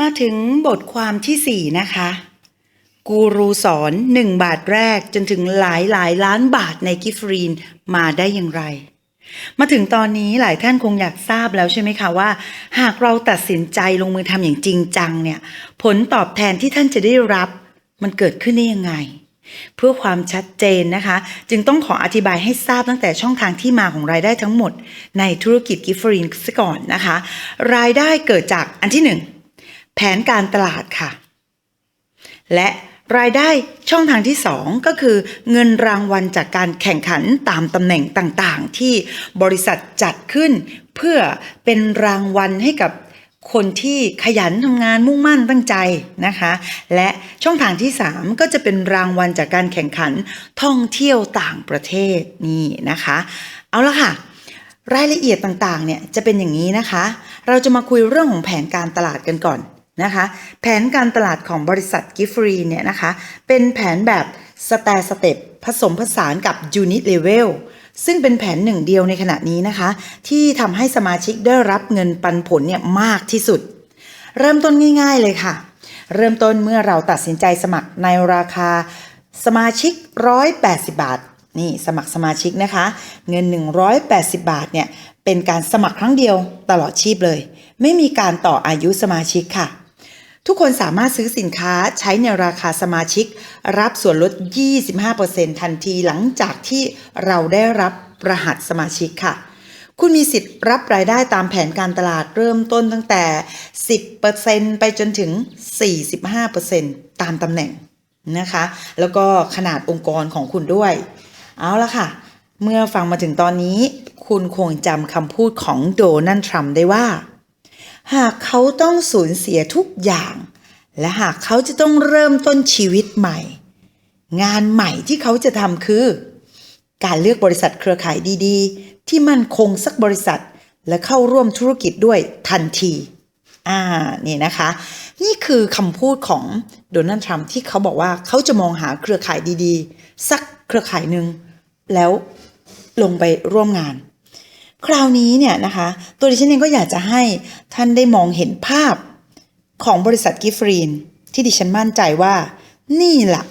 มาถึงบทความที่ 4 นะคะ กูรูสอน 1 บาทแรกจนถึงหลายหลายล้านบาทในกิฟรีนมาได้อย่างไร มาถึงตอนนี้หลายท่านคงอยากทราบแล้วใช่ไหมคะว่า หากเราตัดสินใจลงมือทำอย่างจริงจังเนี่ย ผลตอบแทนที่ท่านจะได้รับ มันเกิดขึ้นได้ยังไง เพื่อความชัดเจนนะคะ จึงต้องขออธิบายให้ทราบตั้งแต่ช่องทางที่มาของรายได้ทั้งหมด ในธุรกิจกิฟรีนซะก่อนนะคะ รายได้เกิดจากอันที่หนึ่ง แผนการตลาดค่ะ และรายได้ช่องทางที่ 2 ก็คือ เงินรางวัลจากการแข่งขันตามตำแหน่งต่างๆ ที่บริษัทจัดขึ้น เพื่อเป็นรางวัลให้กับคนที่ขยันทำงานมุ่งมั่นตั้งใจนะคะ และช่องทางที่ 3 ก็จะเป็นรางวัลจากการแข่งขันท่องเที่ยวต่างประเทศนี่นะคะ เอาละค่ะ รายละเอียดต่างๆเนี่ยจะเป็นอย่างนี้นะคะ เราจะมาคุยเรื่องของแผนการตลาดกันก่อน นะคะแผนการตลาดของบริษัทกิฟรีเนี่ยนะคะเป็นแผนแบบสแตสเต็ปผสมผสานกับยูนิตเลเวลซึ่งเป็นแผนหนึ่งเดียวในขณะนี้นะคะ ที่ทำให้สมาชิกได้รับเงินปันผลเนี่ยมากที่สุด เริ่มต้นง่าย ๆเลยค่ะ เริ่มต้นเมื่อเราตัดสินใจสมัครในราคาสมาชิก 180 บาท นี่สมัครสมาชิกนะคะ เงิน 180 บาทเนี่ยเป็นการสมัครครั้งเดียวตลอดชีพเลย ไม่มีการต่ออายุสมาชิกค่ะ ทุกคนสามารถซื้อสินค้าใช้ในราคาสมาชิก รับส่วนลด 25%ทันทีหลังจากที่เราได้รับรหัสสมาชิกค่ะ คุณมีสิทธิ์รับรายได้ตามแผนการตลาดเริ่มต้นตั้งแต่ 10%ไปจนถึง 45%ตามตำแหน่งนะคะ แล้วก็ขนาดองค์กรของคุณด้วย เอาละค่ะ เมื่อฟังมาถึงตอนนี้ คุณคงจำคำพูดของโดนัลด์ทรัมป์ได้ว่า หากเขาต้องสูญเสียทุกอย่าง และหากเขาจะต้องเริ่มต้นชีวิตใหม่ งานใหม่ที่เขาจะทำคือ การเลือกบริษัทเครือข่ายดีๆ ที่มั่นคงสักบริษัท และเข้าร่วมธุรกิจด้วยทันที อ่า นี่นะคะ นี่คือคำพูดของโดนัลด์ทรัมป์ที่เขาบอกว่าเขาจะมองหาเครือข่ายดีๆ สักเครือข่ายหนึ่งแล้วลงไปร่วมงาน คราวนี้เนี่ยนะคะตัวดิฉันเองก็อยากจะให้ท่านได้มองเห็นภาพของบริษัทกิฟรีน ที่ดิฉันมั่นใจว่า นี่แหละ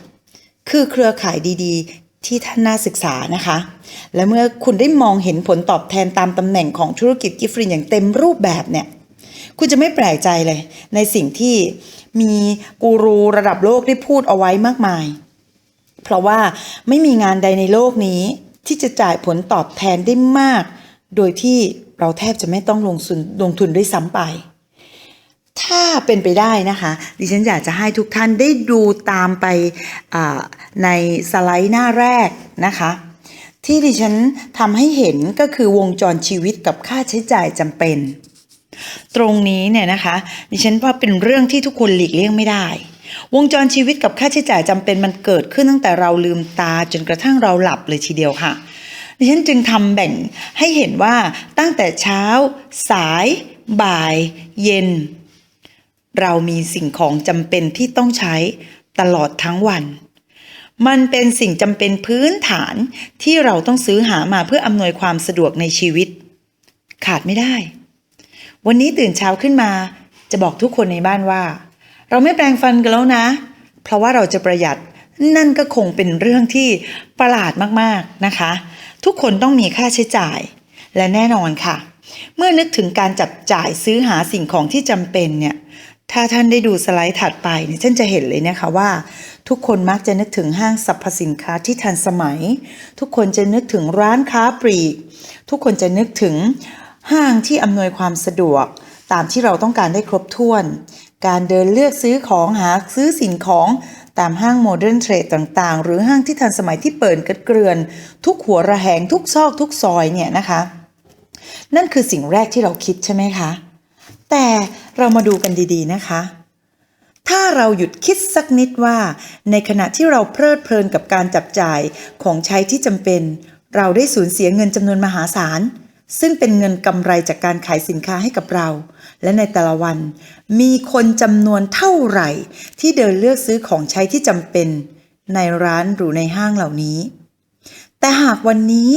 คือเครือข่ายดีๆ ที่ท่านน่าศึกษานะคะ และเมื่อคุณได้มองเห็นผลตอบแทนตามตำแหน่งของธุรกิจกิฟรีนอย่างเต็มรูปแบบเนี่ยคุณจะไม่แปลกใจเลย ในสิ่งที่มีกูรูระดับโลกได้พูดเอาไว้มากมาย เพราะว่าไม่มีงานใดในโลกนี้ที่จะจ่ายผลตอบแทนได้มาก โดยที่เราแทบจะไม่ต้องลงทุนลงทุนด้วยซ้ำไป ถ้าเป็นไปได้นะคะ ดิฉันอยากจะให้ทุกท่านได้ดูตามไปในสไลด์หน้าแรกนะคะ ที่ดิฉันทำให้เห็นก็คือวงจรชีวิตกับค่าใช้จ่ายจำเป็น ตรงนี้เนี่ยนะคะ ดิฉันว่าเป็นเรื่องที่ทุกคนหลีกเลี่ยงไม่ได้ วงจรชีวิตกับค่าใช้จ่ายจำเป็นมันเกิดขึ้นตั้งแต่เราลืมตาจนกระทั่งเราหลับเลยทีเดียวค่ะ ดิฉันจึงทำแบ่งให้เห็นว่าตั้งแต่เช้า สาย บ่าย เย็น เรามีสิ่งของจำเป็นที่ต้องใช้ตลอดทั้งวัน มันเป็นสิ่งจำเป็นพื้นฐานที่เราต้องซื้อหามาเพื่ออำนวยความสะดวกในชีวิต ขาดไม่ได้ วันนี้ตื่นเช้าขึ้นมา จะบอกทุกคนในบ้านว่า เราไม่แปรงฟันกันแล้วนะ เพราะว่าเราจะประหยัด นั่นก็คงเป็นเรื่องที่ประหลาดมากๆนะคะ ทุกคนต้องมีค่าใช้จ่าย และแน่นอนค่ะ เมื่อนึกถึงการจับจ่ายซื้อหาสิ่งของที่จำเป็นเนี่ยถ้าท่านได้ดูสไลด์ถัดไปเนี่ยท่านจะเห็นเลยนะคะว่า ทุกคนมักจะนึกถึงห้างสรรพสินค้าที่ทันสมัย ทุกคนจะนึกถึงร้านค้าปลีก ทุกคนจะนึกถึงห้างที่อำนวยความสะดวก ตามที่เราต้องการได้ครบถ้วน การเดินเลือกซื้อของหาซื้อสิ่งของ ตามห้างโมเดิร์นเทรดต่างๆ หรือห้างที่ทันสมัยที่เปิดกระเกลือน ทุกหัวระแหงทุกซอกทุกซอยเนี่ยนะคะ นั่นคือสิ่งแรกที่เราคิดใช่ไหมคะ แต่เรามาดูกันดีๆนะคะ ถ้าเราหยุดคิดสักนิดว่า ในขณะที่เราเพลิดเพลินกับการจับจ่ายของใช้ที่จำเป็น เราได้สูญเสียเงินจำนวนมหาศาล ซึ่งเป็นเงินกำไรจากการขายสินค้าให้กับเรา และในแต่ละวัน มีคนจำนวนเท่าไหร่ ที่เดินเลือกซื้อของใช้ที่จำเป็น ในร้านหรือในห้างเหล่านี้ แต่หากวันนี้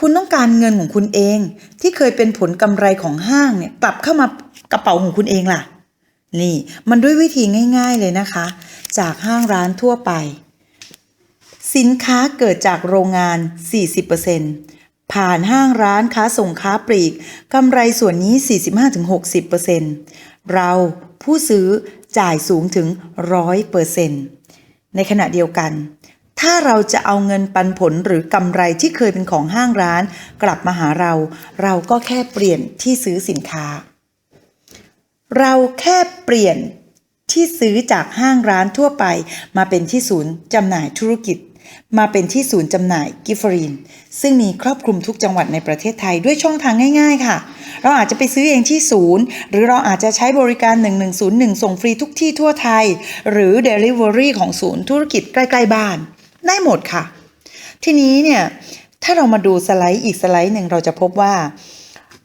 คุณต้องการเงินของคุณเอง ที่เคยเป็นผลกำไรของห้างเนี่ยกลับเข้ามากระเป๋าของคุณเองล่ะ นี่มันด้วยวิธีง่าย ๆเลยนะคะ จากห้างร้านทั่วไป สินค้าเกิดจากโรงงาน 40% ผ่านห้างร้านค้าส่งค้าปลีกกำไรส่วนนี้ 45-60%เราผู้ซื้อจ่ายสูงถึง 100%ในขณะเดียวกัน ถ้าเราจะเอาเงินปันผลหรือกำไรที่เคยเป็นของห้างร้าน กลับมาหาเรา เราก็แค่เปลี่ยนที่ซื้อสินค้า เราแค่เปลี่ยนที่ซื้อจากห้างร้านทั่วไปมาเป็นที่ศูนย์จำหน่ายธุรกิจ มาเป็นที่ศูนย์จำหน่ายกิฟฟรีน ซึ่งมีครอบคลุมทุกจังหวัดในประเทศไทยด้วยช่องทางง่าย ๆ ค่ะ เราอาจจะไปซื้อเองที่ศูนย์ หรือเราอาจจะใช้บริการ 1101 ส่งฟรีทุกที่ทั่วไทย หรือ Delivery ของศูนย์ธุรกิจใกล้ ๆ บ้าน ได้หมดค่ะ ทีนี้เนี่ย ถ้าเรามาดูสไลด์อีกสไลด์หนึ่งเราจะพบว่า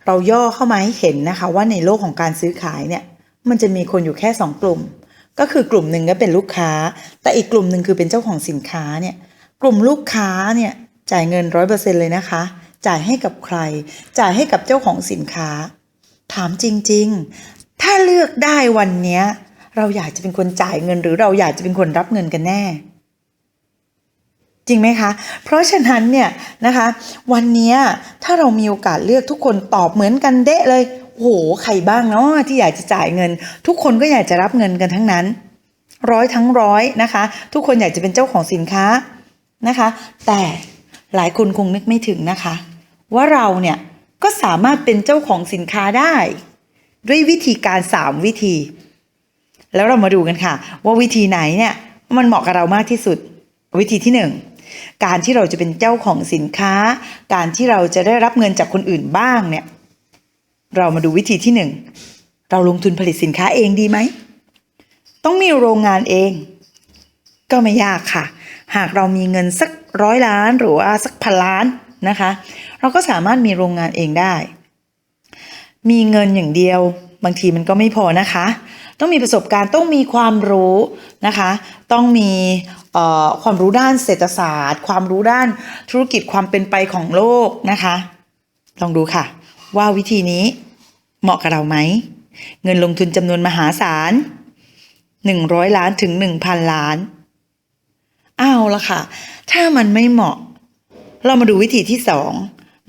เราย่อเข้ามาให้เห็นนะคะว่าในโลกของการซื้อขายเนี่ยมันจะมีคนอยู่แค่ 2 กลุ่ม ก็คือกลุ่มหนึ่งก็เป็นลูกค้า แต่อีกกลุ่มหนึ่งคือเป็นเจ้าของสินค้าเนี่ย กลุ่มลูกค้าเนี่ยจ่ายเงินร้อยเปอร์เซ็นเลยนะคะ จ่ายให้กับใคร จ่ายให้กับเจ้าของสินค้า ถามจริง ๆ ถ้าเลือกได้วันเนี้ยเราอยากจะเป็นคนจ่ายเงินหรือเราอยากจะเป็นคนรับเงินกันแน่ จริงไหมคะ เพราะฉะนั้นเนี่ยนะคะ วันนี้ถ้าเรามีโอกาสเลือกทุกคนตอบเหมือนกันเดะเลยโอ้โหใครบ้างเนาะที่อยากจะจ่ายเงิน ทุกคนก็อยากจะรับเงินกันทั้งนั้น ร้อยทั้งร้อยนะคะ ทุกคนอยากจะเป็นเจ้าของสินค้า นะคะ แต่หลายคนคงนึกไม่ถึงนะคะ ว่าเราเนี่ยก็สามารถเป็นเจ้าของสินค้าได้ ด้วยวิธีการ 3 วิธี แล้วเรามาดูกันค่ะ ว่าวิธีไหนเนี่ยมันเหมาะกับเรามากที่สุด วิธีที่หนึ่งการที่เราจะเป็นเจ้าของสินค้า การที่เราจะได้รับเงินจากคนอื่นบ้างเนี่ยเรามาดูวิธีที่หนึ่งเราลงทุนผลิตสินค้าเองดีไหม ต้องมีโรงงานเอง ก็ไม่ยากค่ะ หากเรามีเงินสักร้อยล้านหรือว่าสักพันล้านนะคะ เราก็สามารถมีโรงงานเองได้ มีเงินอย่างเดียว บางทีมันก็ไม่พอนะคะ ต้องมีประสบการณ์ต้องมีความรู้นะคะ ต้องมีเอ่อความรู้ด้านเศรษฐศาสตร์ ความรู้ด้านธุรกิจความเป็นไปของโลกนะคะ ลองดูค่ะ ว่าวิธีนี้เหมาะกับเราไหม เงินลงทุนจำนวนมหาศาล100 ล้านถึง 1,000 ล้าน เอาละค่ะ ถ้ามันไม่เหมาะ เรามาดูวิธีที่สอง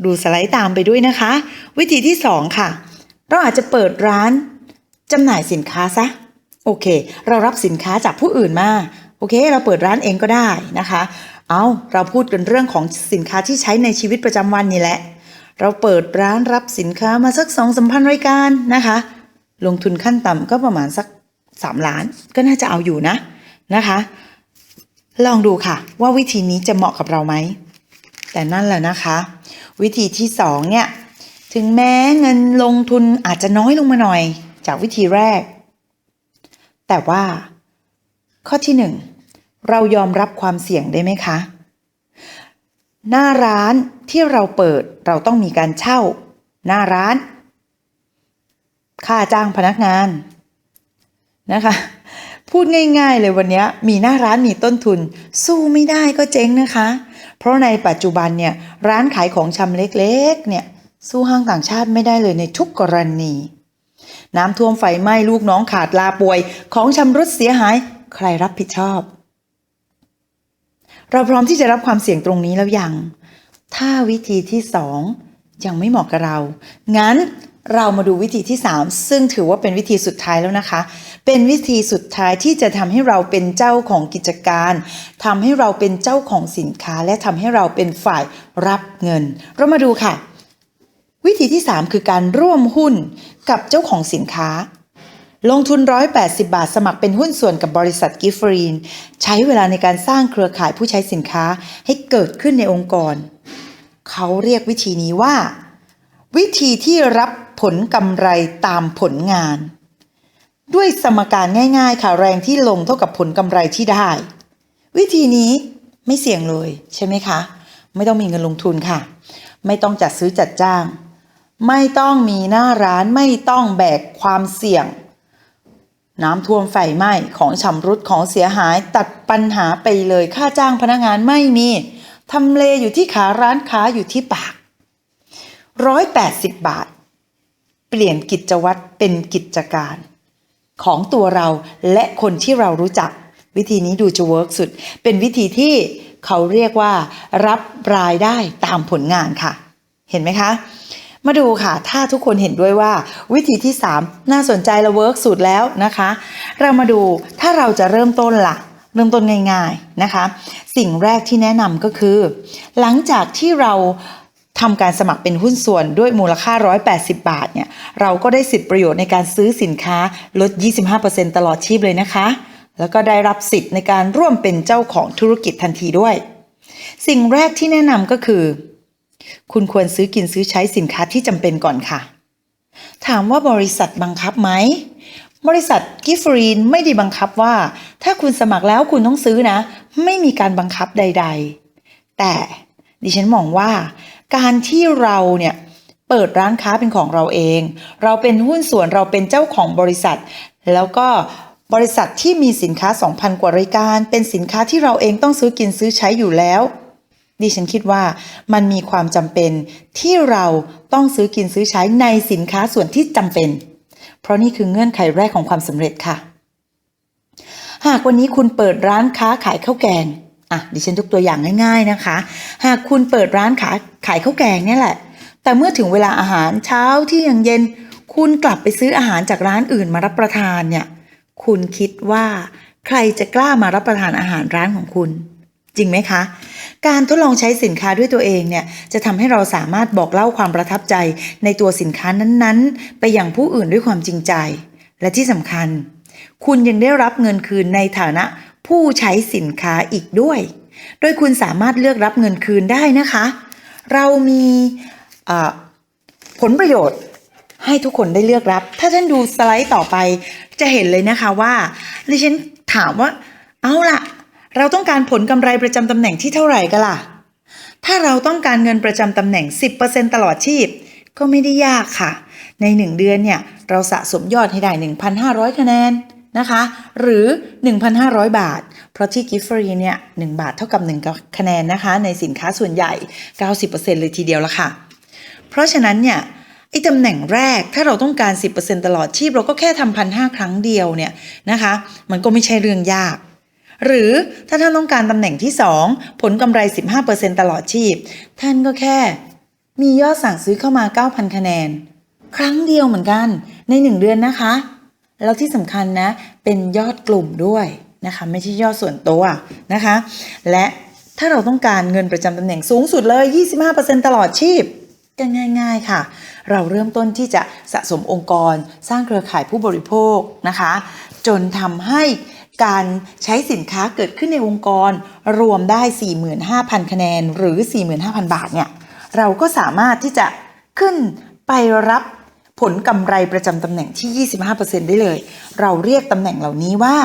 ดูสไลด์ตามไปด้วยนะคะ วิธีที่สองค่ะ เราอาจจะเปิดร้านจำหน่ายสินค้าซะ โอเค เรารับสินค้าจากผู้อื่นมา โอเค เราเปิดร้านเองก็ได้นะคะ เอาเราพูดกันเรื่องของสินค้าที่ใช้ในชีวิตประจำวันนี่แหละ เราเปิดร้านรับสินค้ามาสักสองสามพันรายการนะคะ ลงทุนขั้นต่ำก็ประมาณสักสามล้านก็น่าจะเอาอยู่นะนะคะ ลองดูค่ะ ว่าวิธีนี้จะเหมาะกับเราไหม แต่นั่นแหละนะคะ วิธีที่สองเนี่ย ถึงแม้เงินลงทุนอาจจะน้อยลงมาหน่อย จากวิธีแรก แต่ว่า ข้อที่หนึ่งเรายอมรับความเสี่ยงได้ไหมคะ หน้าร้านที่เราเปิดเราต้องมีการเช่า หน้าร้าน ค่าจ้างพนักงานนะคะ พูดง่ายๆเลยวันนี้มีหน้าร้านมีต้นทุน สู้ไม่ได้ก็เจ๊งนะคะ เพราะในปัจจุบันเนี่ยร้านขายของชำเล็กๆเนี่ยสู้ห้างต่างชาติไม่ได้เลยในทุกกรณี น้ำท่วมไฟไหม้ลูกน้องขาดลาป่วย ของชำรุดเสียหาย ใครรับผิดชอบ เราพร้อมที่จะรับความเสี่ยงตรงนี้แล้วยัง ถ้าวิธีที่สองยังไม่เหมาะกับเรา งั้น เรามาดูวิธีที่ 3 ซึ่งถือว่าเป็นวิธีสุดท้ายแล้วนะคะ เป็นวิธีสุดท้ายที่จะทำให้เราเป็นเจ้าของกิจการทำให้เราเป็นเจ้าของสินค้า และทำให้เราเป็นฝ่ายรับเงิน เรามาดูค่ะ วิธีที่ 3 คือการร่วมหุ้นกับเจ้าของสินค้า ลงทุน 180 บาท สมัครเป็นหุ้นส่วนกับบริษัทกิฟฟรีน ใช้เวลาในการสร้างเครือข่ายผู้ใช้สินค้าให้เกิดขึ้นในองค์กร เขาเรียกวิธีนี้ว่า วิธีที่รับ ผลกำไรตามผลงาน ด้วยสมการง่ายๆ ค่ะแรงที่ลงเท่ากับผลกำไรที่ได้ วิธีนี้ไม่เสี่ยงเลยใช่ไหมคะ ไม่ต้องมีเงินลงทุนค่ะ ไม่ต้องจัดซื้อจัดจ้าง ไม่ต้องมีหน้าร้านไม่ต้องแบกความเสี่ยง น้ำท่วมไฟไหม้ของชำรุดของเสียหายตัดปัญหาไปเลยค่าจ้างพนักงานไม่มีทำเลอยู่ที่ขาร้านค้าอยู่ที่ปากร้อยแปดสิบบาท เปลี่ยนกิจวัตรเป็นกิจการ ของตัวเราและคนที่เรารู้จัก วิธีนี้ดูจะเวิร์กสุด เป็นวิธีที่เขาเรียกว่า รับรายได้ตามผลงานค่ะ เห็นไหมคะ มาดูค่ะ ถ้าทุกคนเห็นด้วยว่า วิธีที่ 3 น่าสนใจและเวิร์กสุดแล้วนะคะ เรามาดูถ้าเราจะเริ่มต้นล่ะเริ่มต้นง่ายๆนะคะ สิ่งแรกที่แนะนำก็คือ หลังจากที่เรา ทำการสมัครเป็นหุ้นส่วนด้วยมูลค่า 180 บาทเนี่ยเราก็ได้สิทธิประโยชน์ในการซื้อสินค้าลด 25%ตลอดชีพเลยนะคะ แล้วก็ได้รับสิทธิ์ในการร่วมเป็นเจ้าของธุรกิจทันทีด้วย สิ่งแรกที่แนะนำก็คือ คุณควรซื้อกินซื้อใช้สินค้าที่จำเป็นก่อนค่ะ ถามว่าบริษัทบังคับไหมบริษัทกิฟรีนไม่ได้บังคับว่า ถ้าคุณสมัครแล้วคุณต้องซื้อนะ ไม่มีการบังคับใด ๆ แต่ดิฉันมองว่า การที่เราเนี่ยเปิดร้านค้าเป็นของเราเอง เราเป็นหุ้นส่วนเราเป็นเจ้าของบริษัท แล้วก็บริษัทที่มีสินค้า 2,000 กว่ารายการ เป็นสินค้าที่เราเองต้องซื้อกินซื้อใช้อยู่แล้ว ดิฉันคิดว่ามันมีความจำเป็นที่เราต้องซื้อกินซื้อใช้ในสินค้าส่วนที่จำเป็น เพราะนี่คือเงื่อนไขแรกของความสำเร็จค่ะ หากวันนี้คุณเปิดร้านค้าขายข้าวแกง อะดิฉันยกตัวอย่างง่าย ๆนะคะ หากคุณเปิดร้านขายขายข้าวแกงเนี่ยแหละ แต่เมื่อถึงเวลาอาหารเช้าที่ยังเย็น คุณกลับไปซื้ออาหารจากร้านอื่นมารับประทานเนี่ย คุณคิดว่าใครจะกล้ามารับประทานอาหารร้านของคุณ จริงไหมคะ การทดลองใช้สินค้าด้วยตัวเองเนี่ยจะทำให้เราสามารถบอกเล่าความประทับใจในตัวสินค้านั้นๆ ไปยังผู้อื่นด้วยความจริงใจ และที่สำคัญ คุณยังได้รับเงินคืนในฐานะ ผู้ใช้สินค้าอีกด้วย โดยคุณสามารถเลือกรับเงินคืนได้นะคะ เรามีผลประโยชน์ให้ทุกคนได้เลือกรับ ถ้าท่านดูสไลด์ต่อไปจะเห็นเลยนะคะว่าดิฉันถามว่า เอาล่ะ เราต้องการผลกำไรประจำตำแหน่งที่เท่าไหร่กันล่ะ ถ้าเราต้องการเงินประจำตำแหน่ง 10%ตลอดชีพ ก็ไม่ได้ยากค่ะ ใน 1 เดือนเนี่ย เราสะสมยอดให้ได้ 1,500 คะแนน นะคะ หรือ 1,500 บาท เพราะที่กิฟต์ฟรีเนี่ย1บาทเท่ากับ 1 คะแนนนะคะ ในสินค้าส่วนใหญ่ 90%เลยทีเดียวละค่ะ เพราะฉะนั้นเนี่ยไอ้ตำแหน่งแรกถ้าเราต้องการ 10%ตลอดชีพเราก็แค่ทำพันห้าครั้งเดียวเนี่ยนะคะ มันก็ไม่ใช่เรื่องยาก หรือถ้าท่านต้องการตำแหน่งที่ 2 ผลกำไร 15%ตลอดชีพ ท่านก็แค่ มียอดสั่งซื้อเข้ามา 9,000 คะแนน ครั้งเดียวเหมือนกันใน 1 เดือนนะคะ แล้วที่สำคัญนะ เป็นยอดกลุ่มด้วยนะคะ ไม่ใช่ยอดส่วนตัวนะคะ และถ้าเราต้องการเงินประจำตำแหน่งสูงสุดเลย 25%ตลอดชีพก็ง่าย ๆค่ะ เราเริ่มต้นที่จะสะสมองค์กร สร้างเครือข่ายผู้บริโภคนะคะ จนทำให้การใช้สินค้าเกิดขึ้นในองค์กร รวมได้ 45,000 คะแนน หรือ 45,000 บาทเนี่ย เราก็สามารถที่จะขึ้นไปรับ ผลกำไรประจำตำแหน่งที่ 25%ได้เลย เราเรียกตำแหน่งเหล่านี้ว่า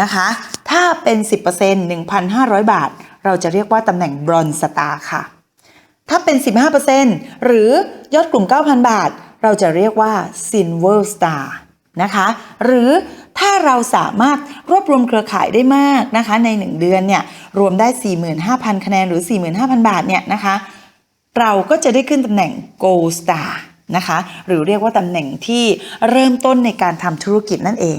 นะคะ ถ้าเป็น 10% 1,500 บาท เราจะเรียกว่าตำแหน่งบรอนสตาร์ค่ะ ถ้าเป็น 15%หรือยอดกลุ่ม 9,000 บาท เราจะเรียกว่า Silver Star นะคะ หรือถ้าเราสามารถรวบรวมเครือข่ายได้มากนะคะ ใน 1 เดือนเนี่ย รวมได้ 45,000 คะแนนหรือ 45,000 บาทเนี่ยนะคะ เราก็จะได้ขึ้นตำแหน่ง Gold Star นะคะ หรือเรียกว่าตำแหน่งที่เริ่มต้นในการทำธุรกิจนั่นเอง